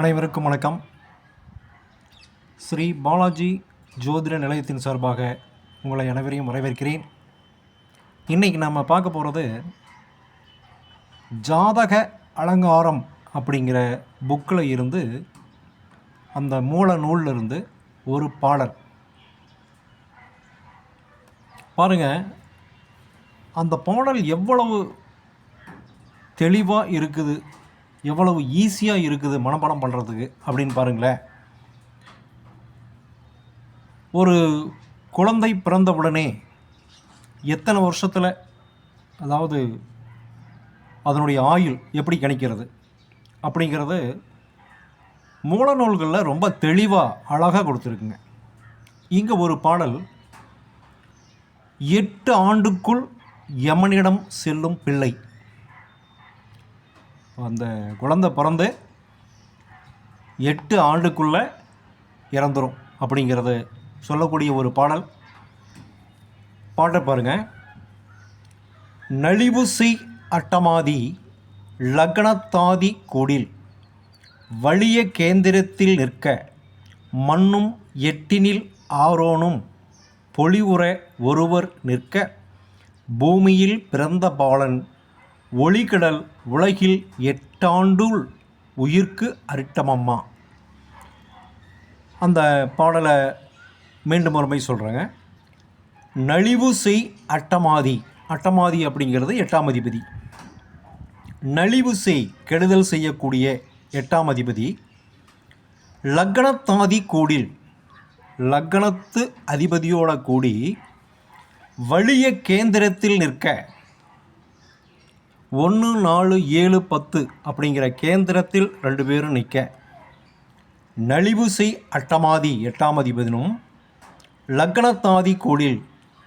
அனைவருக்கும் வணக்கம். ஸ்ரீ பாலாஜி ஜோதிட நிலையத்தின் சார்பாக உங்களை அனைவரையும் வரவேற்கிறேன். இன்றைக்கி நம்ம பார்க்க போகிறது ஜாதக அலங்காரம் அப்படிங்கிற புக்கில் இருந்து அந்த மூல நூல்லிருந்து ஒரு பாடல். பாருங்கள் அந்த பாடல் எவ்வளவு தெளிவாக இருக்குது எவ்வளவு ஈஸியாக இருக்குது மனப்பாடம் பண்ணுறதுக்கு அப்படின்னு பாருங்களேன். ஒரு குழந்தை பிறந்தவுடனே எத்தனை வருஷத்தில் அதாவது அதனுடைய ஆயுள் எப்படி கணிக்கிறது அப்படிங்கிறது மூல நூல்களில் ரொம்ப தெளிவாக அழகாக கொடுத்துருக்குங்க. இங்கே ஒரு பாடல் எட்டு ஆண்டுக்குள் யமனிடம் செல்லும் பிள்ளை. அந்த குழந்தை பிறந்து எட்டு ஆண்டுக்குள்ளே இறந்துரும் அப்படிங்கிறது சொல்லக்கூடிய ஒரு பாடல். பாட்டை பாருங்க. நலிவு செய் அட்டமாதி லக்னத்தாதி கொடில் வலிய கேந்திரத்தில் நிற்க மண்ணும் எட்டினில் ஆரோனும் பொலிவுற ஒருவர் நிற்க பூமியில் பிறந்த பாலன் ஒளிகடல் உலகில் எட்டாண்டுள் உயிர்க்கு அரிட்டமம்மா. அந்த பாடலை மீண்டும் ஒருமை சொல்கிறேங்க நலிவு செய் அட்டமாதி. அட்டமாதி அப்படிங்கிறது எட்டாம் அதிபதி. நலிவு செய் கெடுதல் செய்யக்கூடிய எட்டாம் அதிபதி. லக்னத்தாதி கூடில் லக்னத்து அதிபதியோட கூடி வலிய கேந்திரத்தில் நிற்க ஒன்று நாலு ஏழு பத்து அப்படிங்கிற கேந்திரத்தில் ரெண்டு பேரும் நிற்க. நலிவு செய் அட்டமாதி எட்டாம் அதிபதினும் லக்னத்தாதி கோடில்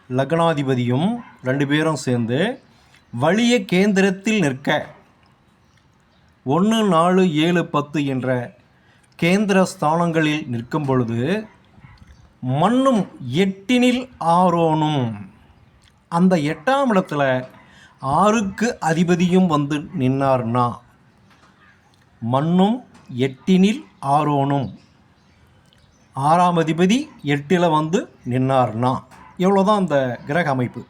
லக்னாதிபதியும் ரெண்டு பேரும் சேர்ந்து வலிய கேந்திரத்தில் நிற்க. ஒன்று நாலு ஏழு பத்து என்ற கேந்திர ஸ்தானங்களில் நிற்கும் பொழுது மண்ணும் எட்டினில் ஆரோனும். அந்த எட்டாம் இடத்துல ஆறுக்கு அதிபதியும் வந்து நின்னார்னா? மண்ணும் எட்டினில் ஆரோனும். ஆறாம் அதிபதி எட்டில் வந்து நின்னார்னா? எவ்வளோதான் அந்த கிரக அமைப்பு.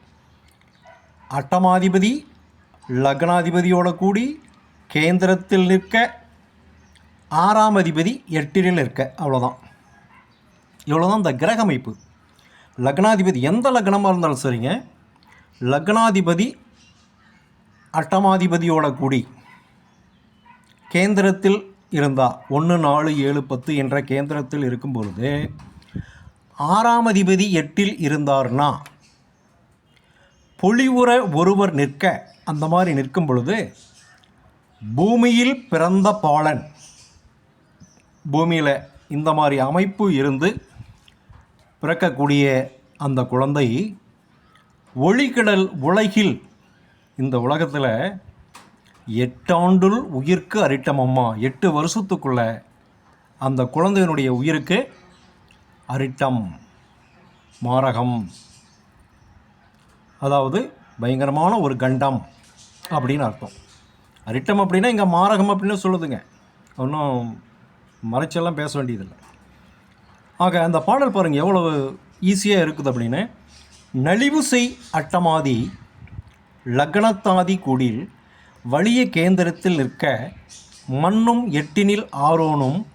அட்டமாதிபதி லக்னாதிபதியோட கூடி கேந்திரத்தில் நிற்க ஆறாம் அதிபதி எட்டில் நிற்க. அவ்வளோதான் இவ்வளோதான் இந்த கிரக அமைப்பு. லக்னாதிபதி எந்த லக்னமாக இருந்தாலும் சரிங்க. லக்னாதிபதி அட்டமாதிபதியோட கூடி கேந்திரத்தில் இருந்தா ஒன்று நாலு ஏழு பத்து என்ற கேந்திரத்தில் இருக்கும் பொழுது ஆறாம் அதிபதி எட்டில் இருந்தார்னா பொழிவுற ஒருவர் நிற்க அந்த மாதிரி நிற்கும் பொழுது பூமியில் பிறந்த பாலன் பூமியில் இந்த மாதிரி அமைப்பு இருந்து பிறக்கக்கூடிய அந்த குழந்தை ஒளிக்கடல் உலகில் இந்த உலகத்தில் எட்டாண்டுள் உயிர்க்கு அரிட்டமம்மா எட்டு வருஷத்துக்குள்ள அந்த குழந்தையினுடைய உயிருக்கு அரிட்டம் மாரகம். அதாவது பயங்கரமான ஒரு கண்டம் அப்படின்னு அர்த்தம். அரிட்டம் அப்படின்னா இங்கே மாரகம் அப்படின்னு சொல்லுதுங்க. ஒன்றும் மறைச்செல்லாம் பேச வேண்டியதில்லை. ஆக அந்த பாடல் பாருங்கள் எவ்வளவு ஈஸியாக இருக்குது அப்படின்னு. நலிவு செய் அட்டமாதி லக்னத்தாதி கூடில் வலிய கேந்திரத்தில் நிற்க மண்ணும் எட்டினில் ஆரோனும்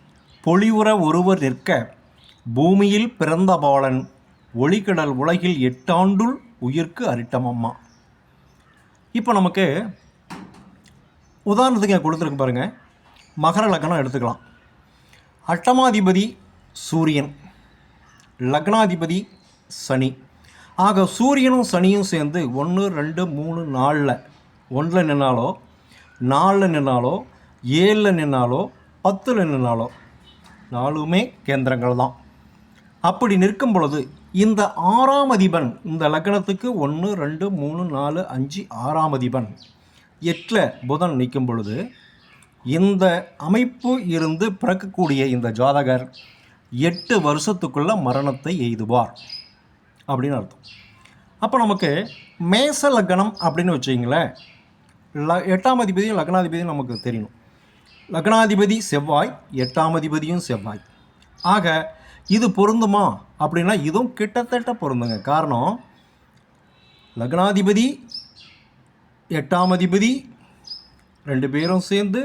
பொலிவுற ஒருவர் நிற்க பூமியில் பிறந்த பாலன் ஒளிக்கடல் உலகில் எட்டாண்டுள் உயிர்க்கு அரிட்டமம்மா. இப்போ நமக்கு உதாரணத்துக்கு கொடுத்துருக்கு பாருங்கள் மகர லக்னம் எடுத்துக்கலாம். அட்டமாதிபதி சூரியன் லக்னாதிபதி சனி. ஆக சூரியனும் சனியும் சேர்ந்து ஒன்று ரெண்டு மூணு நாலில். ஒன்றில் நின்னாலோ நாலில் நின்னாலோ ஏழில் நின்னாலோ பத்தில் நின்னாலோ. நாலுமே கேந்திரங்கள் தான் அப்படி நிற்கும் பொழுது இந்த ஆறாம் அதிபன் இந்த லக்னத்துக்கு ஒன்று ரெண்டு மூணு நாலு அஞ்சு ஆறாம் அதிபன். எட்டில் புதன் நிற்கும் பொழுது இந்த அமைப்பு இருந்து பிறக்கக்கூடிய இந்த ஜாதகர் எட்டு வருஷத்துக்குள்ள மரணத்தை எய்துவார். அப்படின்னு அர்த்தம். அப்போ நமக்கு மேச லக்னம் அப்படின்னு வச்சிங்களேன் ல எட்டாம் அதிபதியும் லக்னாதிபதியும் நமக்கு தெரியணும் லக்னாதிபதி செவ்வாய் எட்டாம் அதிபதியும் செவ்வாய். ஆக இது பொருந்துமா? அப்படின்னா இதுவும் கிட்டத்தட்ட பொருந்துங்க. காரணம் லக்னாதிபதி எட்டாம் அதிபதி ரெண்டு பேரும் சேர்ந்து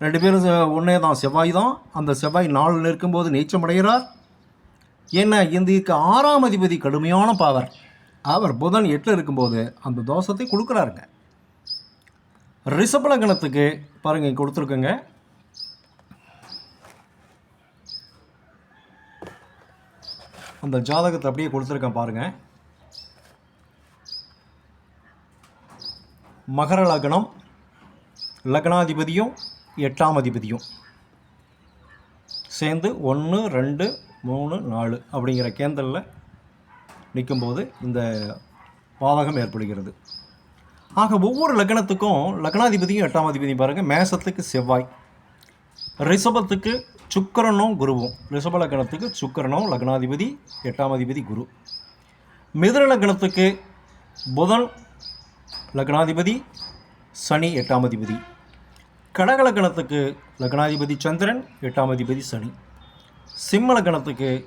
ரெண்டு பேரும் ஒன்றே தான் செவ்வாய் தான். அந்த செவ்வாய் நாளில் இருக்கும்போது நீச்சம் அடைகிறார் என்ன இந்திக்கு ஆறாம் அதிபதி கடுமையான பாவர் அவர் புதன் எட்டில் இருக்கும்போது அந்த தோஷத்தை கொடுக்குறாருங்க. ரிஷபலகணத்துக்கு பாருங்க கொடுத்துருக்குங்க. அந்த ஜாதகத்தை அப்படியே கொடுத்துருக்கேன் பாருங்க. மகர லக்னம் லக்னாதிபதியும் எட்டாம் அதிபதியும். சேர்ந்து ஒன்று ரெண்டு மூணு நாலு அப்படிங்கிற கேந்தலில் நிற்கும்போது இந்த பாதகம் ஏற்படுகிறது. ஆக ஒவ்வொரு லக்னத்துக்கும் லக்னாதிபதியும் எட்டாம் அதிபதியும் பாருங்கள் மேசத்துக்கு செவ்வாய் ரிஷபத்துக்கு சுக்கிரனும் குருவும் ரிஷப லக்னத்துக்கு சுக்கிரனும் லக்னாதிபதி எட்டாம் அதிபதி குரு. மிதுன லக்னத்துக்கு புதன் லக்னாதிபதி சனி எட்டாம் அதிபதி. கடக லக்னத்துக்கு லக்னாதிபதி சந்திரன் எட்டாம் அதிபதி சனி. சிம்ம லக்னத்துக்கு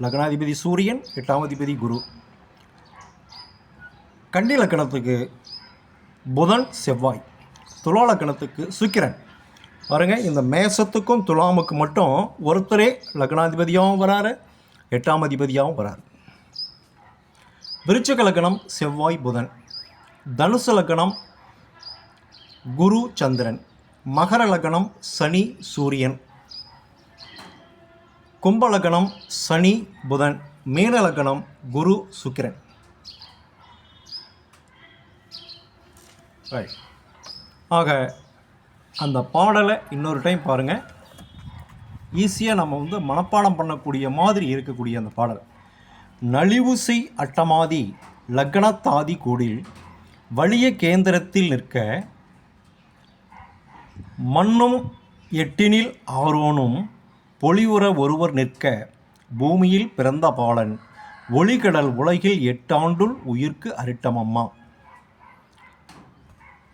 லக்னாதிபதி சூரியன் எட்டாம் அதிபதி குரு. கண்டி லக்கணத்துக்கு புதன் செவ்வாய். துலா லக்கணத்துக்கு சுக்கிரன். பாருங்க இந்த மேசத்துக்கும் துலாமுக்கு மட்டும் ஒருத்தரே லக்னாதிபதியாகவும் வராரு எட்டாம் அதிபதியாகவும் வராரு. விருச்சக லக்கணம் செவ்வாய் புதன். தனுசு லக்கணம் குரு சந்திரன். மகர லக்கணம் சனி சூரியன். கும்பலக்கணம் சனி புதன். மீனலக்கணம் குரு சுக்கிரன். ரைட் ஆக அந்த பாடலை இன்னொரு டைம் பாருங்கள் ஈஸியாக நம்ம வந்து மனப்பாடம் பண்ணக்கூடிய மாதிரி இருக்கக்கூடிய அந்த பாடல். நலிவுசை அட்டமாதி லக்னத்தாதி கூடில் வலிய கேந்திரத்தில் நிற்க மண்ணும் எட்டினில் ஆரோனும் பொலிவுற ஒருவர் நிற்க பூமியில் பிறந்த பாலன் ஒளிகடல் உலகில் எட்டாண்டுள் உயிர்க்கு அரிட்டமம்மா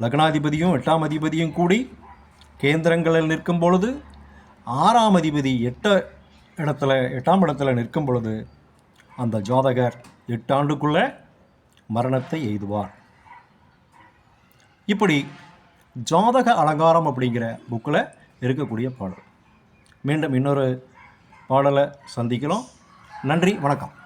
லக்னாதிபதியும் எட்டாம் அதிபதியும் கூடி கேந்திரங்களில் நிற்கும் பொழுது ஆறாம் அதிபதி எட்ட இடத்துல எட்டாம் இடத்துல நிற்கும் பொழுது அந்த ஜாதகர் எட்டாண்டுக்குள்ள மரணத்தை எய்துவார். இப்படி ஜாதக அலங்காரம் அப்படிங்கிற புக்கில் இருக்கக்கூடிய பாடல். மீண்டும் இன்னொரு பாடலை சந்திக்கிறோம். நன்றி வணக்கம்.